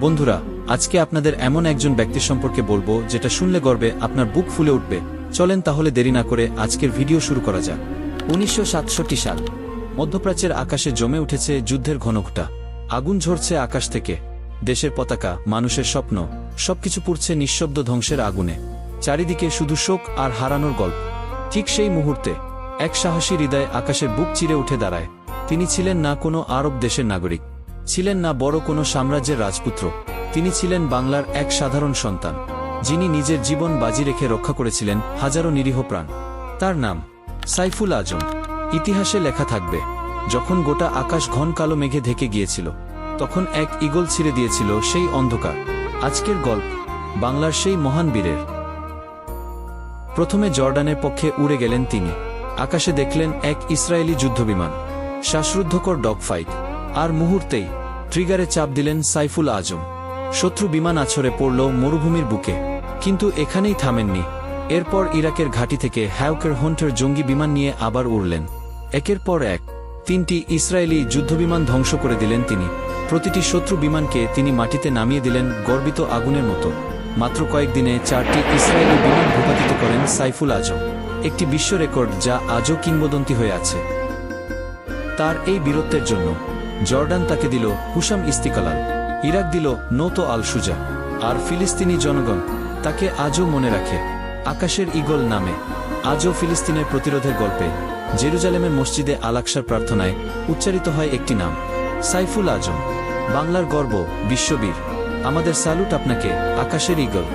বন্ধুরা, আজকে আপনাদের এমন একজন ব্যক্তি সম্পর্কে বলব যেটা শুনলে গর্বে আপনার বুক ফুলে উঠবে। চলেন তাহলে দেরি না করে আজকের ভিডিও শুরু করা যাক। উনিশশো সাতষট্টি সাল, মধ্যপ্রাচ্যের আকাশে জমে উঠেছে যুদ্ধের ঘনঘটা। আগুন ঝরছে আকাশ থেকে। দেশের পতাকা, মানুষের স্বপ্ন, সবকিছু পুড়ছে নিঃশব্দ ধ্বংসের আগুনে। চারিদিকে শুধু শোক আর হারানোর গল্প। ঠিক সেই মুহূর্তে, এক সাহসী হৃদয় আকাশের বুক চিরে উঠে দাঁড়ায়। তিনি ছিলেন না কোনো আরব দেশের নাগরিক। ছিলেন না বড় কোনো সাম্রাজ্যের রাজপুত্র, তিনি ছিলেন বাংলার এক সাধারণ সন্তান, যিনি নিজের জীবন বাজি রেখে রক্ষা করেছিলেন হাজারো নিরীহ প্রাণ। তার নাম সাইফুল আজম। ইতিহাসে লেখা থাকবে, যখন গোটা আকাশ ঘন কালো মেঘে ঢেকে গিয়েছিল, তখন এক ইগল ছিঁড়ে দিয়েছিল সেই অন্ধকার। আজকের গল্প, বাংলার সেই মহান বীরের। প্রথমে জর্ডানের পক্ষে উড়ে গেলেন তিনি। আকাশে দেখলেন এক ইসরায়েলি যুদ্ধবিমান, শ্বাসরুদ্ধকর ডগ ফাইট আর মুহূর্তেই ট্রিগারে চাপ দিলেন সাইফুল আজম। শত্রু বিমান আছড়ে পড়ল মরুভূমির বুকে। কিন্তু এখানেই থামেননি। এরপর ইরাকের ঘাঁটি থেকে হ্যাউকের হন্টার জঙ্গি বিমান নিয়ে আবার উড়লেন। একের পর এক তিনটি ইসরায়েলি যুদ্ধবিমান ধ্বংস করে দিলেন তিনি। প্রতিটি শত্রু বিমানকে তিনি মাটিতে নামিয়ে দিলেন গর্বিত আগুনের মতো। মাত্র কয়েকদিনে চারটি ইসরায়েলি বিমান ভূপাতিত করেন সাইফুল আজম। একটি বিশ্ব রেকর্ড যা আজও কিংবদন্তি হয়ে আছে। তার এই বীরত্বের জন্য জর্ডান তাকে দিল হুসাম ইস্তিকালাল, ইরাক দিল নৌতো আল সুজা আর ফিলিস্তিনি জনগণ তাকে আজও মনে রাখে, আকাশের ইগল নামে, আজও ফিলিস্তিনের প্রতিরোধের গল্পে, জেরুজালেমের মসজিদে আলাকসার প্রার্থনায় উচ্চারিত হয় একটি নাম, সাইফুল আজম, বাংলার গর্ব, বিশ্ববীর, আমাদের স্যালুট আপনাকে আকাশের ইগল